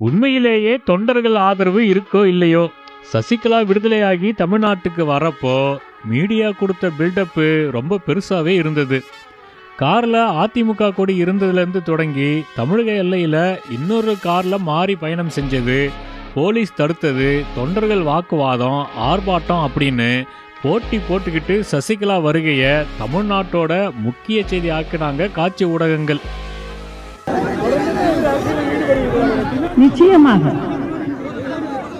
உண்மையிலேயே தொண்டர்கள் ஆதரவு இருக்கோ இல்லையோ? சசிகலா விடுதலையாகி தமிழ்நாட்டுக்கு வரப்போ மீடியா கொடுத்த பில்டப்பு ரொம்ப பெருசாகவே இருந்தது. காரில் அதிமுக கொடி இருந்ததுலேருந்து தொடங்கி தமிழக எல்லையில் இன்னொரு காரில் மாறி பயணம் செஞ்சது போலீஸ் தடுத்தது தொண்டர்கள் வாக்குவாதம் ஆர்ப்பாட்டம் அப்படின்னு போட்டி போட்டுக்கிட்டு சசிகலா வருகையை தமிழ்நாட்டோட முக்கிய செய்தி ஆக்குனாங்க காட்சி ஊடகங்கள். நிச்சயமாக.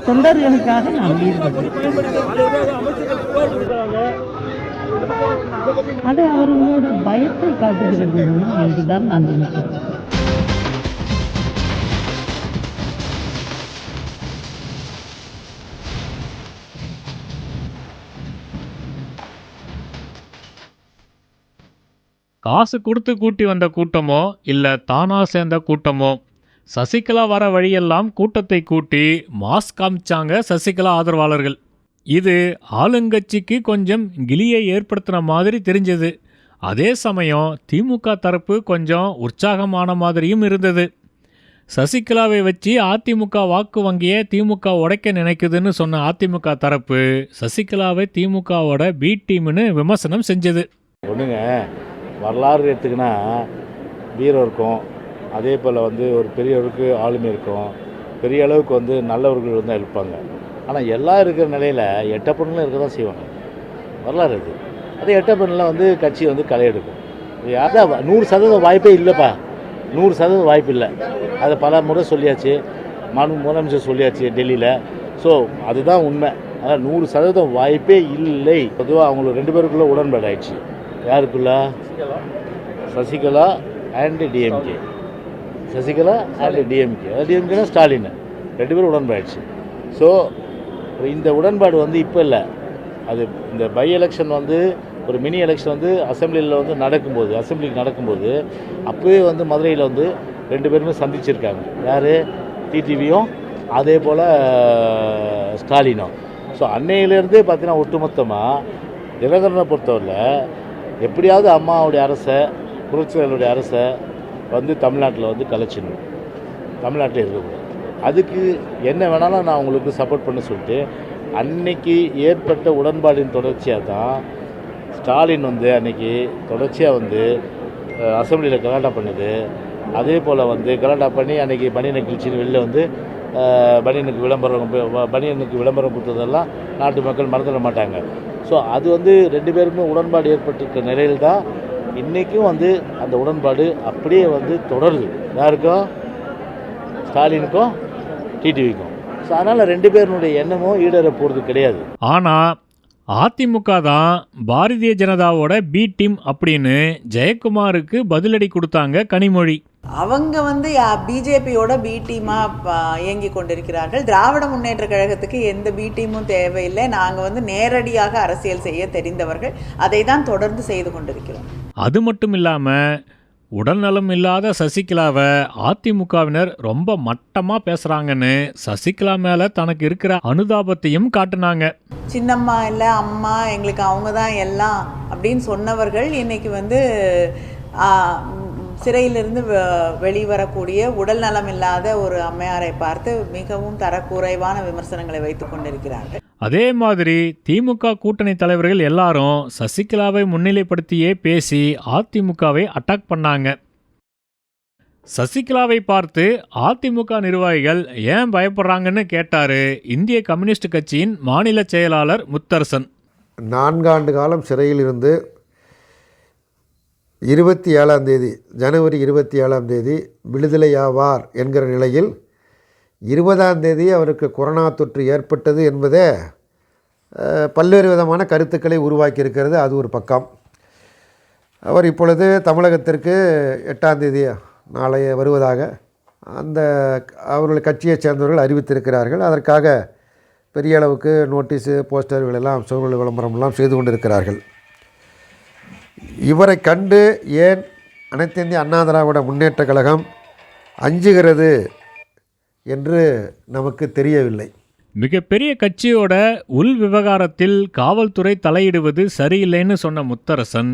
தொண்டர்களுக்காக நாம் ஈடுபடுவோம். அது அவர்களோட பயத்தை காட்டுகிறது என்றுதான் நான் நினைக்கிறேன். காசு கொடுத்து கூட்டி வந்த கூட்டமோ இல்லை தானாக சேர்ந்த கூட்டமோ சசிகலா வர வழியெல்லாம் கூட்டத்தை கூட்டி மாஸ் காமிச்சாங்க சசிகலா ஆதரவாளர்கள். இது ஆளுங்கட்சிக்கு கொஞ்சம் கிலியை ஏற்படுத்தின மாதிரி தெரிஞ்சது. அதே சமயம் திமுக தரப்பு கொஞ்சம் உற்சாகமான மாதிரியும் இருந்தது. சசிகலாவை வச்சு அதிமுக வாக்கு வங்கியை திமுக உடைக்க நினைக்குதுன்னு சொன்ன அதிமுக தரப்பு சசிகலாவை திமுகவோட பி டீம்னு விமர்சனம் செஞ்சது. ஒன்றுங்க வரலாறு எடுத்துக்கினா வீரம் இருக்கும் அதே போல் வந்து ஒரு பெரியவருக்கு ஆளுமை இருக்கும். பெரிய அளவுக்கு வந்து நல்லவர்கள் வந்து இருப்பாங்க. ஆனால் எல்லாம் இருக்கிற நிலையில் எட்டப்பண்ணில் இருக்க தான் செய்வாங்க. வரலாறு அது. அதே எட்டப்பண்ணில் வந்து கட்சி வந்து களை எடுக்கும். இது நூறு சதவீதம் வாய்ப்பே இல்லைப்பா. நூறு சதவீதம் வாய்ப்பு இல்லை. அதை பல முறை சொல்லியாச்சு. மனு முதலமைச்சர் சொல்லியாச்சு டெல்லியில். ஸோ அதுதான் உண்மை. ஆனால் நூறு சதவீதம் வாய்ப்பே இல்லை. பொதுவாக அவங்களுக்கு ரெண்டு பேருக்குள்ளே உடன்பாடு ஆயிடுச்சு. யாருக்குள்ள? Sasikala and DMK Sasikala and DMK டிஎம்கேனா Stalin ரெண்டு பேரும் உடன்பாயிடுச்சு ஸோ இந்த உடன்பாடு வந்து இப்போ இல்லை. அது இந்த பை எலெக்ஷன் வந்து ஒரு மினி எலெக்ஷன் வந்து அசெம்பிளியில் வந்து நடக்கும்போது அசெம்பிளிக்கு நடக்கும்போது அப்போவே வந்து மதுரையில் வந்து ரெண்டு பேருமே சந்திச்சிருக்காங்க. யார்? டிடிவியும் அதே போல் ஸ்டாலினும் ஸோ அன்னையிலேருந்தே பார்த்தீங்கன்னா ஒட்டுமொத்தமாக தினகரனை பொறுத்தவரையில் எப்படியாவது அம்மாவுடைய அரசை புரட்சியாளருடைய அரசை வந்து தமிழ்நாட்டில் வந்து கலைச்சிடணும். தமிழ்நாட்டில் இருக்கக்கூடாது. அதுக்கு என்ன வேணாலும் நான் உங்களுக்கு சப்போர்ட் பண்ண சொல்லிட்டு அன்னைக்கு ஏற்பட்ட உடன்பாடின் தொடர்ச்சியாக தான் ஸ்டாலின் வந்து அன்னைக்கு தொடர்ச்சியாக வந்து அசம்பிளியில் கலாட்டா பண்ணுது. அதே போல் வந்து கலாட்டா பண்ணி அன்றைக்கி பனியனை கிழிச்சின்னு வெளில வந்து பனியனுக்கு விளம்பரம் பனியனுக்கு விளம்பரம் கொடுத்ததெல்லாம் நாட்டு மக்கள் மறந்துட மாட்டாங்க. ஸோ அது வந்து ரெண்டு பேருமே உடன்பாடு ஏற்பட்டிருக்க நிலையில் தான் இன்றைக்கும் வந்து அந்த உடன்பாடு அப்படியே வந்து தொடருது. யாருக்கும் ஸ்டாலினுக்கும் டிடிவிக்கும் ஸோ அதனால் ரெண்டு பேருனுடைய எண்ணமும் ஈடேற போகிறது கிடையாது. ஆனா அதிமுக தான் பாரதிய ஜனதாவோட பி டீம் அப்படின்னு ஜெயக்குமாருக்கு பதிலடி கொடுத்தாங்க கனிமொழி. அவங்க வந்து பிஜேபியோட பி டீமாக இயங்கி கொண்டிருக்கிறார்கள். திராவிட முன்னேற்ற கழகத்துக்கு எந்த பி டீமும் தேவையில்லை. நாங்கள் வந்து நேரடியாக அரசியல் செய்ய தெரிந்தவர்கள். அதை தான் தொடர்ந்து செய்து கொண்டிருக்கிறோம். அது மட்டும் இல்லாமல் உடல்நலம் இல்லாத சசிகலாவை அதிமுகவினர் ரொம்ப மட்டமாக பேசுகிறாங்கன்னு சசிகலா மேலே தனக்கு இருக்கிற அனுதாபத்தையும் காட்டினாங்க. சின்னம்மா இல்லை அம்மா எங்களுக்கு அவங்க தான் எல்லாம் அப்படின்னு சொன்னவர்கள் இன்னைக்கு வந்து சிறையிலிருந்து வெ- வெளிவரக்கூடிய உடல் நலம் இல்லாத ஒரு அம்மையாரை பார்த்து மிகவும் தரக்குறைவான விமர்சனங்களை வைத்து கொண்டிருக்கிறார்கள். அதே மாதிரி திமுக கூட்டணி தலைவர்கள் எல்லாரும் சசிகலாவை முன்னிலைப்படுத்தியே பேசி அதிமுகவை அட்டாக் பண்ணாங்க. சசிகலாவை பார்த்து அதிமுக நிர்வாகிகள் ஏன் பயப்படுறாங்கன்னு கேட்டாரு இந்திய கம்யூனிஸ்ட் கட்சியின் மாநில செயலாளர் முத்தரசன். நான்காண்டு காலம் சிறையில் இருந்து இருபத்தி ஏழாம் தேதி ஜனவரி இருபத்தி ஏழாம் தேதி விடுதலையாவார் என்கிற நிலையில் இருபதாம் தேதி அவருக்கு கொரோனா தொற்று ஏற்பட்டது என்பதே பல்வேறு விதமான கருத்துக்களை உருவாக்கியிருக்கிறது. அது ஒரு பக்கம். அவர் இப்பொழுது தமிழகத்திற்கு எட்டாம் தேதி நாளைய வருவதாக அந்த அவர்கள் கட்சியைச் சேர்ந்தவர்கள் அறிவித்திருக்கிறார்கள். அதற்காக பெரிய அளவுக்கு நோட்டீஸு போஸ்டர்கள் எல்லாம் சூழ்நிலை விளம்பரம்லாம் செய்து கொண்டிருக்கிறார்கள். இவரை கண்டு ஏன் அனைத்து இந்திய அண்ணா திராவிட முன்னேற்ற கழகம் அஞ்சுகிறது என்று நமக்கு தெரியவில்லை. மிகப்பெரிய கட்சியோட உள் விவகாரத்தில் காவல்துறை தலையிடுவது சரியில்லைன்னு சொன்ன முத்தரசன்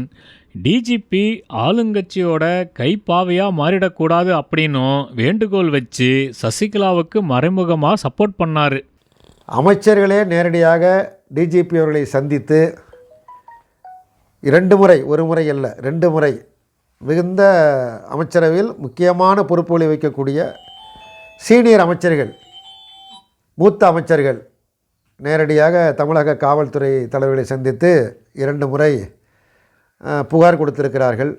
டிஜிபி ஆளுங்கட்சியோட கைப்பாவையா மாறிடக்கூடாது அப்படின்னும் வேண்டுகோள் வச்சு சசிகலாவுக்கு மறைமுகமாக சப்போர்ட் பண்ணாரு. அமைச்சர்களே நேரடியாக டிஜிபி அவர்களை சந்தித்து இரண்டு முறை ஒரு முறை அல்ல ரெண்டு முறை மிகுந்த அமைச்சரவையில் முக்கியமான பொறுப்புகளை வைக்கக்கூடிய சீனியர் அமைச்சர்கள் மூத்த அமைச்சர்கள் நேரடியாக தமிழக காவல்துறை தலைவர்களை சந்தித்து இரண்டு முறை புகார் கொடுத்திருக்கிறார்கள்.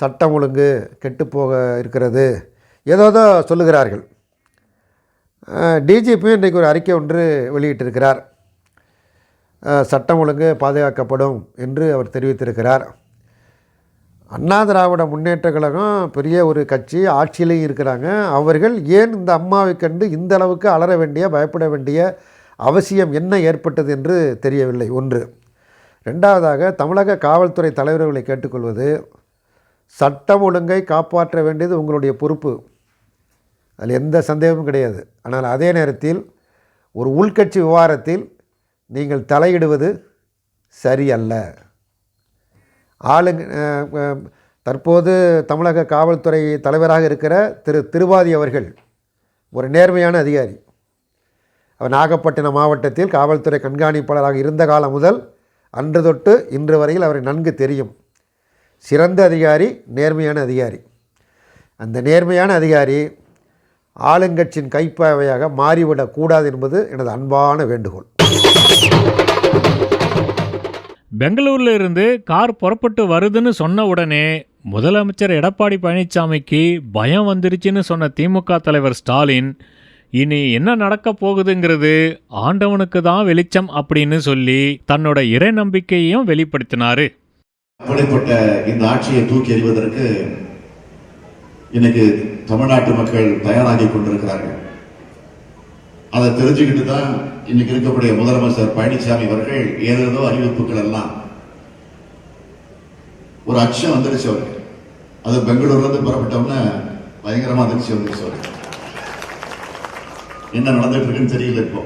சட்டம் ஒழுங்கு கெட்டுப்போக இருக்கிறது. ஏதோதோ சொல்லுகிறார்கள். டிஜிபி இன்றைக்கு ஒரு அறிக்கை ஒன்று வெளியிட்டிருக்கிறார். சட்டம் ஒழுங்கு பாதுகாக்கப்படும் என்று அவர் தெரிவித்திருக்கிறார். அண்ணா திராவிட முன்னேற்ற கழகம் பெரிய ஒரு கட்சி ஆட்சியிலையும் இருக்கிறாங்க. அவர்கள் ஏன் இந்த அம்மாவை கண்டு இந்த அளவுக்கு அலற வேண்டிய பயப்பட வேண்டிய அவசியம் என்ன ஏற்பட்டது என்று தெரியவில்லை. ஒன்று. ரெண்டாவதாக தமிழக காவல்துறை தலைவர்களை கேட்டுக்கொள்வது சட்டம் ஒழுங்கை காப்பாற்ற வேண்டியது உங்களுடைய பொறுப்பு. அதில் எந்த சந்தேகமும் கிடையாது. ஆனால் அதே நேரத்தில் ஒரு உள்கட்சி விவகாரத்தில் நீங்கள் தலையிடுவது சரியல்ல. ஆளுங்க தற்போது தமிழக காவல்துறை தலைவராக இருக்கிற திரு திருவாதி அவர்கள் ஒரு நேர்மையான அதிகாரி. அவர் நாகப்பட்டினம் மாவட்டத்தில் காவல்துறை கண்காணிப்பாளராக இருந்த காலம் முதல் அன்று தொட்டு இன்று வரையில் அவரை நன்கு தெரியும். சிறந்த அதிகாரி நேர்மையான அதிகாரி. அந்த நேர்மையான அதிகாரி ஆளுங்கட்சியின் கைப்பாவையாக மாறிவிடக்கூடாது என்பது எனது அன்பான வேண்டுகோள். பெங்களூர்ல இருந்து கார் புறப்பட்டு வருதுன்னு சொன்ன உடனே முதலமைச்சர் எடப்பாடி பழனிசாமிக்கு பயம் வந்துருச்சுன்னு சொன்ன திமுக தலைவர் ஸ்டாலின் இனி என்ன நடக்க போகுதுங்கிறது ஆண்டவனுக்கு தான் வெளிச்சம் அப்படின்னு சொல்லி தன்னோட இறை நம்பிக்கையையும் வெளிப்படுத்தினாரு. அப்படிப்பட்ட இந்த ஆட்சியை தூக்கி எறிவதற்கு இன்னைக்கு தமிழ்நாட்டு மக்கள் தயாராகி கொண்டிருக்கிறார்கள். அதை தெரிஞ்சுக்கிட்டு தான் இன்னைக்கு இருக்கக்கூடிய முதலமைச்சர் பழனிசாமி அவர்கள் ஏதேதோ அறிவிப்புகள் எல்லாம் ஒரு அச்சம் வந்துருச்சு அவருக்கு. அது பெங்களூர்ல இருந்து புறப்பட்டோம்னா பயங்கரமா அதிர்ச்சி வந்துருச்சு அவருக்கு. என்ன நடந்துட்டு இருக்குன்னு தெரியல இப்போ.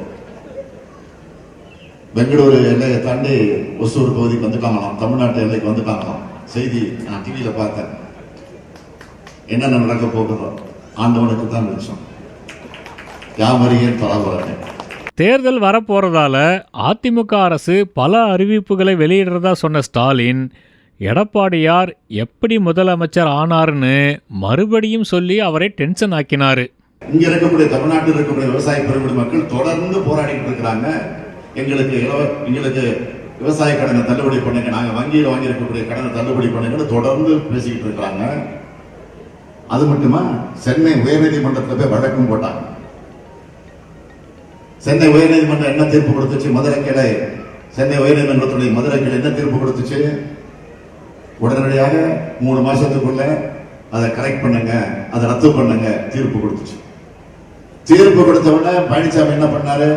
பெங்களூரு எல்லையை தாண்டி ஒசூர் பகுதிக்கு வந்துட்டாங்களாம். தமிழ்நாட்டு எல்லைக்கு வந்துட்டாங்களாம். செய்தி நான் டிவியில பார்த்தேன். என்னென்ன நடக்க போகிறோம் ஆண்டவனுக்கு தான் வெளிச்சம் யாமரியன் பரவாயில்லை தேர்தல் வரப்போகிறதால அதிமுக அரசு பல அறிவிப்புகளை வெளியிடுறதா சொன்ன ஸ்டாலின் எடப்பாடியார் எப்படி முதலமைச்சர் ஆனார்னு மறுபடியும் சொல்லி அவரை டென்ஷன் ஆக்கினார். இங்கே இருக்கக்கூடிய தமிழ்நாட்டில் இருக்கக்கூடிய விவசாய பெருங்குடி மக்கள் தொடர்ந்து போராடிட்டு இருக்கிறாங்க. எங்களுக்கு எங்களுக்கு விவசாய கடனை தள்ளுபடி பண்ணுங்க நாங்கள் வங்கியில் வாங்கியிருக்கக்கூடிய கடனை தள்ளுபடி பண்ணுங்கன்னு தொடர்ந்து பேசிக்கிட்டு இருக்கிறாங்க. அது மட்டுமா? சென்னை உயர்நீதிமன்றத்தில் போய் வழக்கும் போட்டாங்க. சென்னை உயர்நீதிமன்றம் என்ன தீர்ப்பு கொடுத்துச்சு? மதுரை கிளை. சென்னை உயர்நீதிமன்றத்துடைய மதுரை கிளை என்ன தீர்ப்பு கொடுத்துச்சு? உடனடியாக மூணு மாசத்துக்குள்ள அதை கரெக்ட் பண்ணுங்க அதை ரத்து பண்ணுங்க தீர்ப்பு கொடுத்துச்சு. தீர்ப்பு கொடுத்த உடனே பழனிசாமி என்ன பண்ணாரு?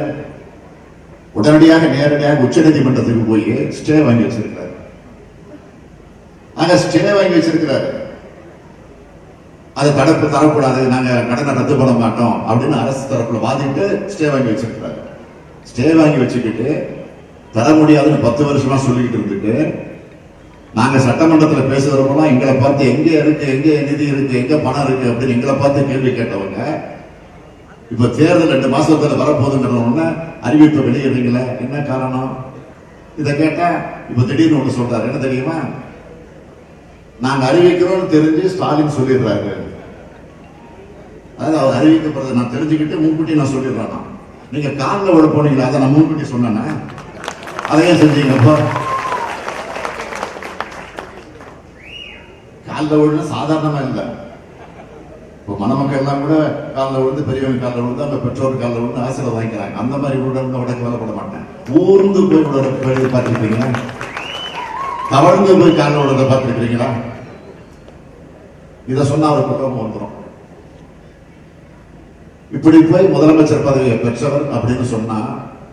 உடனடியாக நேரடியாக உச்ச நீதிமன்றத்துக்கு போய் ஸ்டே வாங்கி வச்சிருக்கிறார். அங்க ஸ்டே வாங்கி வச்சிருக்கிறாரு. அதை தடுப்பு தரக்கூடாது நாங்கள் கடனை ரத்து பண்ண மாட்டோம் அப்படின்னு அரசு தரப்புல வாதிட்டு ஸ்டே வாங்கி வச்சிருக்கிறாரு ஸ்டே வாங்கி வச்சுக்கிட்டு தர முடியாதுன்னு பத்து வருஷமா சொல்லிக்கிட்டு இருந்துட்டு நாங்கள் சட்டமன்றத்தில் பேசுகிறவங்களாம் எங்களை பார்த்து எங்கே இருக்கு எங்கே நிதி இருக்கு எங்கே பணம் இருக்கு அப்படின்னு எங்களை பார்த்து கேள்வி கேட்டவங்க இப்போ தேர்தல் ரெண்டு மாசத்துல வரப்போகுதுன்றவொன்னே அறிவிப்பு வெளியிடுறீங்களே என்ன காரணம்? இதை கேட்டால் இப்போ திடீர்னு ஒன்று சொல்றாரு. என்ன தெரியுமா? நாங்க அறிவிக்கிறோம்னு தெரிஞ்சு ஸ்டாலின் சொல்லிடுறாரு. அதாவது அவர் நான் தெரிஞ்சுக்கிட்டு முன்கூட்டி நான் சொல்லிடுறேன் நீங்க காலில் விட போனீங்களா? அதை நான் முன்கூட்டி சொன்னேன்னா அதையும் செஞ்சீங்கப்பா காலில் விழுந்து சாதாரணமா இல்லை. இப்போ மணமக்கள் எல்லாம் கூட காலில் விழுந்து பெரியவங்க காலில் விழுந்து அந்த பெற்றோர் காலில் விழுந்து ஆசீர்வாதம் வாங்கிக்கிறாங்க. அந்த மாதிரி விழுந்து உடக்கு வேலைப்பட மாட்டேன். ஊர்ந்து போய் விழுற பார்த்துருப்பீங்களா தவழ்ந்து போய் காலில் விழுந்த பார்த்துருக்கிறீங்களா? இதை சொன்னா அவர் குற்றம் வந்துடும் இப்படி போய் முதலமைச்சர் பதவியை பெற்றவர் அப்படின்னு சொன்னா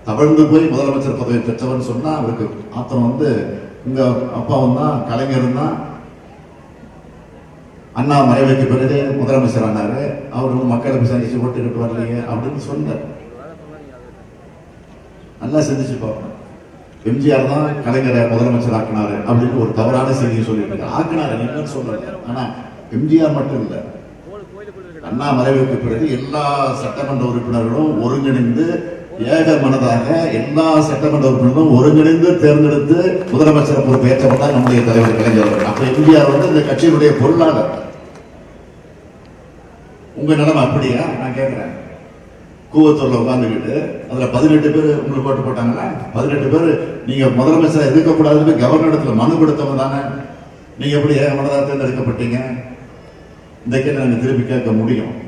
தவழ்ந்து போய் முதலமைச்சர் பதவி பெற்றவர் சொன்னா அவருக்கு ஆத்திரம் வந்து உங்க அப்பாவும் தான் கலைஞரும் தான் அண்ணா மறைவைக்கு பிறகு முதலமைச்சர் ஆனாரு. அவர் வந்து மக்களை போய் சந்திச்சு ஓட்டு கட்டு வரலையே அப்படின்னு சொன்னார். நல்லா சிந்திச்சு பார்க்கணும் எம்ஜிஆர் தான் கலைஞரை முதலமைச்சர் ஆக்கினாரு அப்படின்னு ஒரு தவறான செய்தியை சொல்லிட்டு இருக்காரு ஆக்கினாரு இல்லைன்னு சொல்லல. ஆனா எம்ஜிஆர் மட்டும் இல்ல. அண்ணா மறைவுக்கு பிறகு எல்லா சட்டமன்ற உறுப்பினர்களும் ஒருங்கிணைந்து ஏக மனதாக எல்லா சட்டமன்ற உறுப்பினர்களும் ஒருங்கிணைந்து தேர்ந்தெடுத்து முதலமைச்சர் பொறுப்பு ஏற்றப்பட்டார் நம்முடைய தலைவர் கலைஞர் அப்ப எம்ஜிஆர் வந்து இந்த கட்சியினுடைய பொருளாளர். உங்க நிலைமை அப்படியா? நான் கேட்கிறேன் கூவத்தூர்ல உட்கார்ந்துக்கிட்டு அதுல பதினெட்டு பேர் உங்களுக்கு ஓட்டு போட்டாங்கன்னா பதினெட்டு பேர் நீங்க முதலமைச்சராக இருக்கக்கூடாதுன்னு கவர்னர் இடத்துல மனு கொடுத்தவங்க தானே. நீங்க எப்படி ஏக மனதாக தேர்ந்தெடுக்கப்பட்டீங்க? இந்த கேள்வி நாங்கள் திருப்பி கேட்க முடியும்.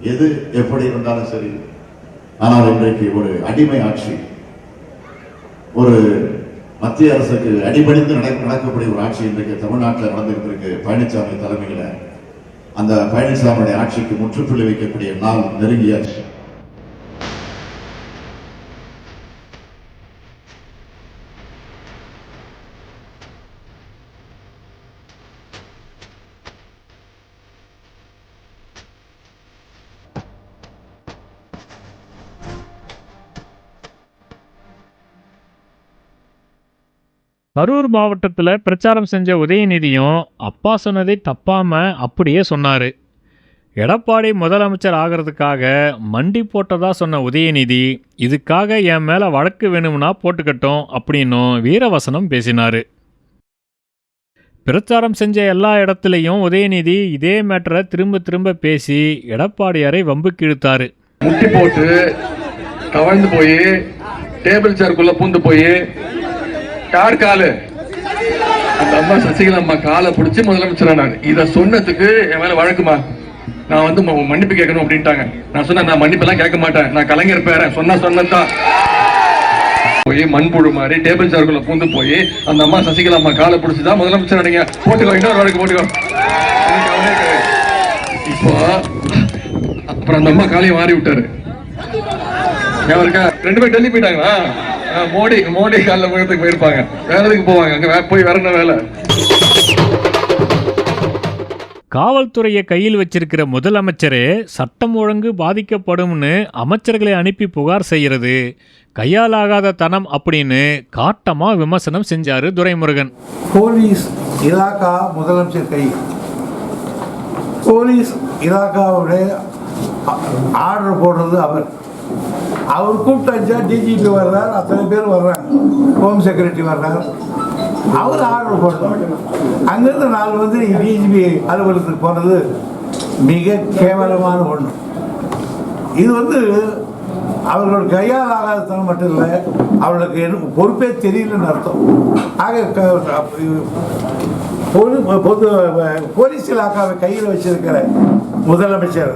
எது எப்படி இருந்தாலும் சரி. ஆனால் இன்றைக்கு ஒரு அடிமை ஆட்சி ஒரு மத்திய அரசுக்கு அடிபணிந்து நட- நடக்கக்கூடிய ஒரு ஆட்சி இன்றைக்கு தமிழ்நாட்டில் நடந்துகிட்டு இருக்கு பழனிசாமி தலைமையில். அந்த பழனிசாமியுடைய ஆட்சிக்கு முற்றுப்புள்ளி வைக்கக்கூடிய நாள் நெருங்கியாச்சு. கரூர் மாவட்டத்தில் பிரச்சாரம் செஞ்ச உதயநிதியும் அப்பா சொன்னதை தப்பாமல் அப்படியே சொன்னார். எடப்பாடி முதலமைச்சர் ஆகிறதுக்காக மண்டி போட்டதா சொன்ன உதயநிதி இதுக்காக என் மேலே வழக்கு வேணும்னா போட்டுக்கட்டும் அப்படின்னும் வீரவசனம் பேசினார். பிரச்சாரம் செஞ்ச எல்லா இடத்துலையும் உதயநிதி இதே மேட்டரை திரும்ப திரும்ப பேசி எடப்பாடியாரை வம்புக்கு இழுத்தாரு முட்டி போட்டு கவழ்ந்து போய் டேபிள் சேருக்குள்ளே பூந்து போய் யார் காலு? அந்த அம்மா சசிகலா அம்மா காலை பிடிச்சி முதலமைச்சர் நான். இதை சொன்னதுக்கு என் மேல வழக்குமா? நான் வந்து மன்னிப்பு கேட்கணும் அப்படின்ட்டாங்க. நான் சொன்னேன் நான் மன்னிப்பெல்லாம் கேட்க மாட்டேன். நான் கலைஞர் பேரன். சொன்னா சொன்னதான் போய் மண்புழு மாதிரி டேபிள் சேர்க்குள்ள பூந்து போய் அந்த அம்மா சசிகலா அம்மா காலை பிடிச்சிதான் முதலமைச்சர் நீங்க போட்டுக்கோ இன்னொரு வழக்கு போட்டுக்கோ. இப்போ அப்புறம் அந்த அம்மா காலையை மாறி விட்டாரு. ரெண்டு பேரும் டெல்லி போயிட்டாங்களா? மோடி மோடி காலில் முகத்துக்கு போயிருப்பாங்க. வேற எதுக்கு போவாங்க? அங்க போய் வேற என்ன வேலை. காவல்துறையை கையில் வச்சிருக்கிற முதலமைச்சரே சட்டம் ஒழுங்கு பாதிக்கப்படும்னு அமைச்சர்களை அனுப்பி புகார் செய்யறது கையாலாகாத தனம் அப்படின்னு காட்டமா விமர்சனம் செஞ்சாரு துரைமுருகன். போலீஸ் இலாக்கா முதலமைச்சர் கை. போலீஸ் இலாக்காவுடைய ஆர்டர் போடுறது அவர். அவர் கூப்பிட்டாச்சா டிஜிபி வர்றார் அத்தனை பேர் வர்றாங்க ஹோம் செக்ரட்டரி வர்றார் அவர் ஆர்டர் போடுறார் அங்கிருந்து நாலு வந்து டிஜிபி அலுவலகத்துக்கு போனது மிக கேவலமான ஒன்று இது வந்து அவர்களோட கையால் ஆகாதத்தனம் மட்டும் இல்லை அவர்களுக்கு எனக்கு பொறுப்பே தெரியலன்னு அர்த்தம் ஆக பொது பொது போலீஸ் இலாக்காவை கையில் வச்சிருக்கிற முதலமைச்சர்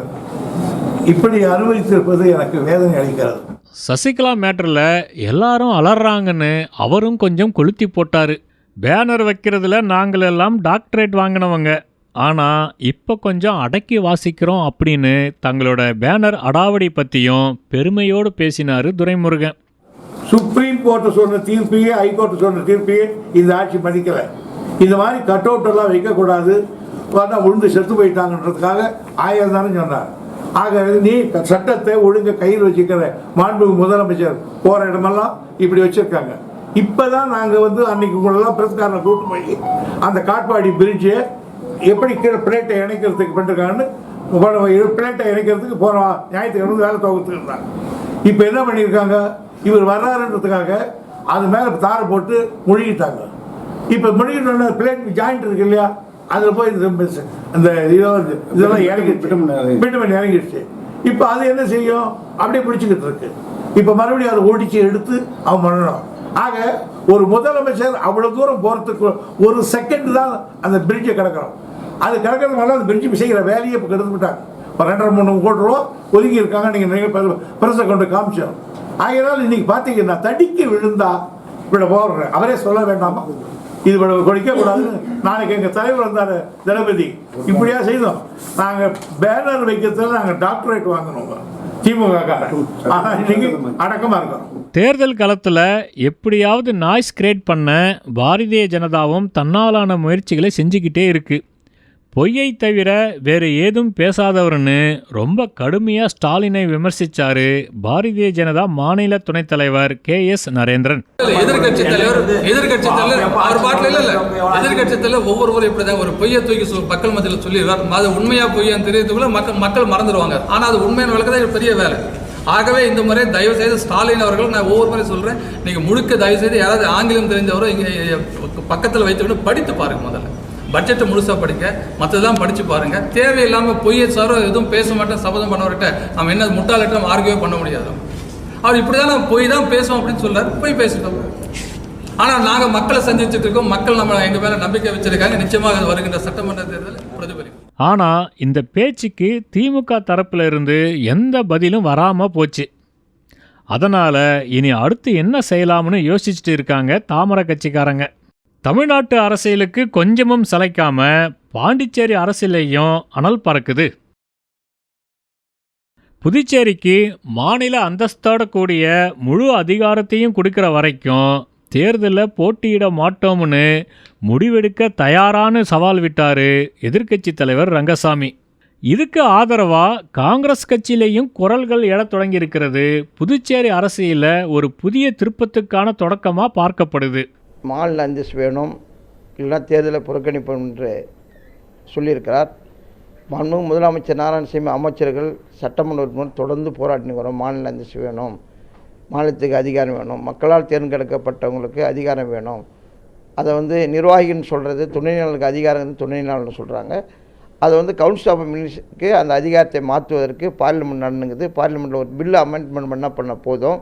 இப்படி அனுமதித்திருப்பது எனக்கு வேதனை அளிக்கிறது. சசிகலா மேட்டரில் எல்லாரும் அலறாங்கன்னு அவரும் கொஞ்சம் கொளுத்தி போட்டாரு. பேனர் வைக்கிறதுல நாங்கள் எல்லாம் டாக்டரேட் வாங்கினவங்க. ஆனால் இப்போ கொஞ்சம் அடக்கி வாசிக்கிறோம் அப்படின்னு தங்களோட பேனர் அடாவடி பற்றியும் பெருமையோடு பேசினார் துரைமுருகன். சுப்ரீம் கோர்ட்டு சொன்ன தீர்ப்பையே ஹைகோர்ட்டு சொன்ன தீர்ப்பையே இந்த ஆட்சி மதிக்கல. இந்த மாதிரி கட் அவுட் எல்லாம் வைக்கக்கூடாது. உழுந்து செத்து போயிட்டாங்கன்றதுக்காக ஆயிரம் தானே சொன்னார். ஆக நீ சட்டத்தை ஒழுங்க கையில் வச்சுக்கிற மாண்பு முதலமைச்சர் போற இடமெல்லாம் இப்படி வச்சிருக்காங்க. இப்பதான் நாங்க வந்து அன்னைக்கு உங்களெல்லாம் பிரஸ்காரனை கூட்டு போய் அந்த காட்பாடி பிரிட்ஜை எப்படி கீழே பிளேட்டை இணைக்கிறதுக்கு பண்ணிருக்காங்கன்னு பிளேட்டை இணைக்கிறதுக்கு போன ஞாயிற்றுக்கிழமை வேலை தொகுத்துட்டு இருந்தாங்க. இப்போ என்ன பண்ணியிருக்காங்க? இவர் வர்றாருன்றதுக்காக அது மேலே தாரை போட்டு முழுகிட்டாங்க. இப்போ முழுகிட்டோன்னா பிளேட் ஜாயிண்ட் இருக்கு இல்லையா? அதில் போய் இந்த மிஸ்- இந்த இதெல்லாம் இறங்கிடுச்சு. பிட்டமன் இறங்கிடுச்சு. இப்போ அது என்ன செய்யும்? அப்படியே பிடிச்சிக்கிட்டு இருக்கு. இப்போ மறுபடியும் அதை ஒடிச்சு எடுத்து அவன் பண்ணணும். ஆக ஒரு முதலமைச்சர் அவ்வளவு தூரம் போறதுக்கு ஒரு செகண்ட் தான் அந்த பிரிட்ஜை கிடக்கிறோம் அது கிடக்கிறதுனால அந்த பிரிட்ஜ் செய்கிற வேலையை இப்போ கெடுத்து விட்டாங்க. இப்போ ரெண்டரை மூணு கோடி ரூபா ஒதுக்கி இருக்காங்க. நீங்கள் நீங்கள் பெருசை கொண்டு காமிச்சோம் ஆகையினால் இன்னைக்கு பார்த்தீங்கன்னா தடிக்கு விழுந்தா இப்படி போடுறேன் அவரே சொல்ல வேண்டாமா? இது இவ்வளவு கொடுக்க நாளைக்கு எங்கள் தலைவர் வந்தார் தளபதி. இப்படியா செய்தோம். நாங்கள் பேனர் வைக்கிறதுல நாங்கள் டாக்டரேட் வாங்கினோம் திமுக இருக்கோம். தேர்தல் காலத்தில் எப்படியாவது நாய்ஸ் கிரியேட் பண்ண பாரதிய ஜனதாவும் தன்னாலான முயற்சிகளை செஞ்சுக்கிட்டே இருக்குது பொய்யை தவிர வேறு ஏதும் பேசாதவர்னு ரொம்ப கடுமையாக ஸ்டாலினை விமர்சிச்சாரு பாரதிய ஜனதா மாநில துணைத் தலைவர் கே எஸ் நரேந்திரன். எதிர்கட்சி தலைவர் எதிர்கட்சி தலைவர் அவர் பாட்டில் இல்ல எதிர்கட்சி தலைவர் ஒவ்வொருவரும் இப்படிதான் ஒரு பொய்யை தூக்கி மக்கள் மத்தியில் சொல்லிடுவார் அது உண்மையா பொய்யான்னு தெரியறதுக்குள்ள மக்கள் மக்கள் மறந்துடுவாங்க. ஆனால் அது உண்மையான விளக்கதான் இது பெரிய வேலை. ஆகவே இந்த முறை தயவு செய்து ஸ்டாலின் அவர்கள் நான் ஒவ்வொரு முறை சொல்றேன். நீங்க முழுக்க தயவு செய்து யாராவது ஆங்கிலம் தெரிஞ்சவரோ இங்க பக்கத்தில் வைத்துக்கிட்டு படித்து பாருங்க முதல்ல. பட்ஜெட்டை முழுசாக படிக்க மற்றதெல்லாம் படித்து பாருங்கள் தேவையில்லாமல் பொய்யை சாரோ எதுவும் பேச மாட்டேன் சபதம் பண்ணவர்கிட்ட நம்ம என்ன முட்டாளட்டம் ஆர்கியூவே பண்ண முடியாது. அவர் இப்படிதான் நம்ம பொய் தான் பேசுவோம் அப்படின்னு சொல்கிறார் போய் பேசிட்டோம். ஆனால் நாங்கள் மக்களை சந்திச்சுட்டு இருக்கோம். மக்கள் நம்ம எங்கள் மேலே நம்பிக்கை வச்சிருக்காங்க. நிச்சயமாக வருகின்ற சட்டமன்ற தேர்தலில் பிரதிபலிக்கும். ஆனால் இந்த பேச்சுக்கு திமுக தரப்பில் இருந்து எந்த பதிலும் வராமல் போச்சு. அதனால் இனி அடுத்து என்ன செய்யலாம்னு யோசிச்சுட்டு இருக்காங்க தாமரை கட்சிக்காரங்க. தமிழ்நாட்டு அரசியலுக்கு கொஞ்சமும் சளைக்காம பாண்டிச்சேரி அரசியலையும் அனல் பறக்குது. புதுச்சேரிக்கு மாநில அந்தஸ்தோட கூடிய முழு அதிகாரத்தையும் கொடுக்கிற வரைக்கும் தேர்தலில் போட்டியிட மாட்டோம்னு முடிவெடுக்க தயாரான சவால் விட்டார் எதிர்க்கட்சி தலைவர் ரங்கசாமி. இதுக்கு ஆதரவாக காங்கிரஸ் கட்சியிலையும் குரல்கள் எழத் தொடங்கியிருக்கிறது. புதுச்சேரி அரசியலில் ஒரு புதிய திருப்பத்துக்கான தொடக்கமாக பார்க்கப்படுது. மாநில அந்தஸ்து வேணும் இல்லைன்னா தேர்தலை புறக்கணிப்போம் என்று சொல்லியிருக்கிறார். மாண்பு முதலமைச்சர் நாராயணசாமி அமைச்சர்கள் சட்டமன்ற உறுப்பினர் தொடர்ந்து போராட்டினு வரோம் மாநில அந்தஸ்து வேணும் மாநிலத்துக்கு அதிகாரம் வேணும் மக்களால் தேர்ந்தெடுக்கப்பட்டவங்களுக்கு அதிகாரம் வேணும். அதை வந்து நிர்வாகின்னு சொல்கிறது துணைநிலைக்கு அதிகாரம் துணைநிலைன்னு சொல்கிறாங்க அதை வந்து கவுன்சில் ஆஃப் மினிஸ்டருக்கு அந்த அதிகாரத்தை மாற்றுவதற்கு பார்லிமெண்ட் நடந்துங்குது. பார்லிமெண்ட்டில் ஒரு பில்லு அமெண்ட்மெண்ட் பண்ண பண்ண போதும்.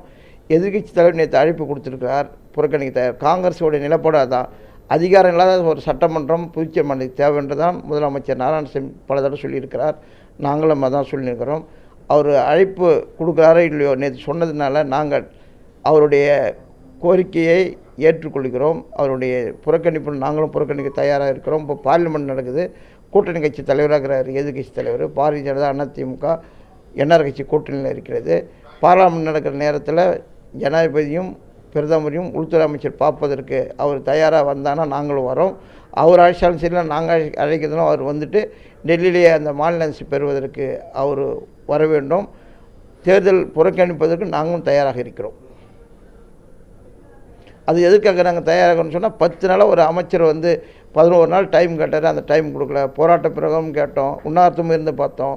எதிர்க்கட்சி தலைவர் நேற்று அழைப்பு கொடுத்துருக்கிறார். புறக்கணிக்க தயார் காங்கிரஸோடைய நிலப்பாடு அதான். அதிகாரம் இல்லாத ஒரு சட்டமன்றம் புதுச்சேரி மாநிலத்துக்கு தேவைன்றதான் முதலமைச்சர் நாராயணசாமி பல தடவை சொல்லியிருக்கிறார். நாங்களும் அதான் சொல்லியிருக்கிறோம். அவர் அழைப்பு கொடுக்குறாரோ இல்லையோ நேற்று சொன்னதுனால நாங்கள் அவருடைய கோரிக்கையை ஏற்றுக்கொள்கிறோம். அவருடைய புறக்கணிப்பு நாங்களும் புறக்கணிக்க தயாராக இருக்கிறோம். இப்போ பார்லிமெண்ட் நடக்குது. கூட்டணி கட்சி தலைவராக இருக்கிறார் எதிர்கட்சி தலைவர். பாரதிய ஜனதா அதிமுக என்ஆர் கட்சி கூட்டணியில் இருக்கிறது. பாராளுமன்றம் நடக்கிற நேரத்தில் ஜனாதிபதியும் பிரதமரையும் உள்துறை அமைச்சர் பார்ப்பதற்கு அவர் தயாராக வந்தானா நாங்களும் வரோம். அவர் அழைச்சாலும் சரி நாங்கள் அழைக்கிறதுனா அவர் வந்துட்டு டெல்லியிலேயே அந்த மாநில அரசு பெறுவதற்கு அவர் வர வேண்டும். தேர்தல் புறக்கணிப்பதற்கு நாங்களும் தயாராக இருக்கிறோம். அது எதுக்காக நாங்கள் தயாராகணும்னு சொன்னால் பத்து நாளாக ஒரு அமைச்சர் வந்து பதினோரு நாள் டைம் கேட்டார் அந்த டைம் கொடுக்கல. போராட்ட பிறகும் கேட்டோம் உண்ணார்த்தம் இருந்து பார்த்தோம்.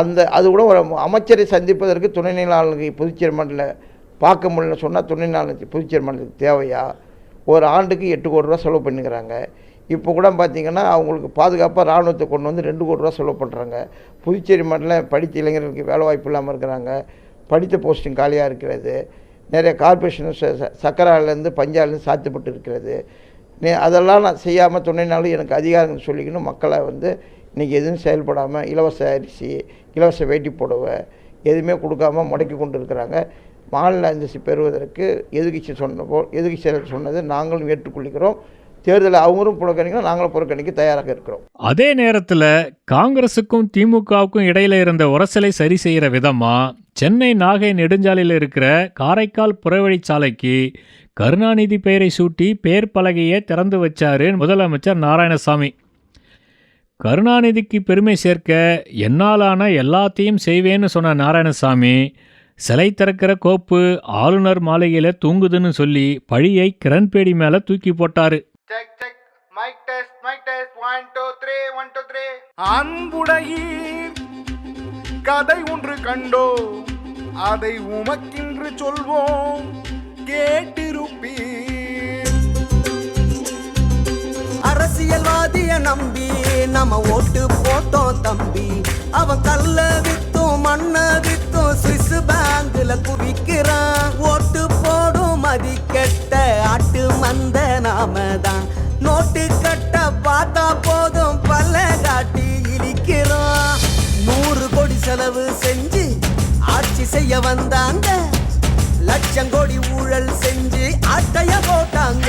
அந்த அது கூட ஒரு அமைச்சரை சந்திப்பதற்கு துணைநிலை ஆளுநர் புதுச்சேரி மண்டல பார்க்க முடியல சொன்னால் துணை ஆளுநர் புதுச்சேரி மாநிலத்துக்கு தேவையா? ஒரு ஆண்டுக்கு எட்டு கோடி ரூபா செலவு பண்ணிக்கிறாங்க. இப்போ கூட பார்த்தீங்கன்னா அவங்களுக்கு பாதுகாப்பாக ராணுவத்தை கொண்டு வந்து ரெண்டு கோடி ரூபா செலவு பண்ணுறாங்க புதுச்சேரி மண்டலம் படித்த இளைஞர்களுக்கு வேலை வாய்ப்பு இல்லாமல் இருக்கிறாங்க. படித்த போஸ்டிங் காலியாக இருக்கிறது. நிறைய கார்பரேஷன் சக்கராலேருந்து பஞ்சாலேருந்து சாத்தியப்பட்டு இருக்கிறது. நீ அதெல்லாம் நான் செய்யாமல் துணைனாலும் எனக்கு அதிகாரங்கள் சொல்லிக்கணும். மக்களை வந்து இன்றைக்கி எதுவும் செயல்படாமல் இலவச அரிசி இலவச வேட்டி புடவை எதுவுமே கொடுக்காம முடக்கி கொண்டு இருக்கிறாங்க. மாநில அந்தஸ்து பெறுவதற்கு எதிர்கட்சி சொன்ன போ எதிர்கட்சி சொன்னது நாங்களும் ஏற்றுக்கொள்கிறோம். தேர்தலை அவங்களும் புறக்கணிக்கணும் நாங்களும் புறக்கணிக்க தயாராக இருக்கிறோம். அதே நேரத்தில் காங்கிரஸுக்கும் திமுகவுக்கும் இடையில இருந்த உரசலை சரி செய்கிற விதமா சென்னை நாகை நெடுஞ்சாலையில் இருக்கிற காரைக்கால் புறவழிச்சாலைக்கு கருணாநிதி பெயரை சூட்டி பெயர் பலகையை திறந்து வச்சாரு முதலமைச்சர் நாராயணசாமி. கருணாநிதிக்கு பெருமை சேர்க்க என்னாலான எல்லாத்தையும் செய்வேன்னு சொன்ன நாராயணசாமி சிலை திறக்கிற கோப்பு ஆளுநர் மாளிகையில் தூங்குதுன்னு சொல்லி பழியை கிரண்பேடி மேலே தூக்கி போட்டாரு. Mike mike one two one two அன்புடையீர் கதை ஒன்று கண்டோ அதை உமக்கின்று சொல்வோம். கேட்டிருப்பீர். அரசியல்வாதிய நம்பி நம்ம ஓட்டு போட்டோம் தம்பி. அவன் கல்ல போடும் மண்ணை வித்தும் சுவிஸ் பேங்க்ல குவிக்கிறான். ஓட்டு போடும் மதிக்கெட்ட ஆட்டு மந்த நாம தான் நோட்டு கட்ட பார்த்தா போதும் பல்ல காட்டி இழிக்கிறான். நூறு கோடி செலவு செஞ்சு ஆட்சி செய்ய வந்தாங்க. லட்சம் கோடி ஊழல் செஞ்சு அட்டைய போட்டாங்க.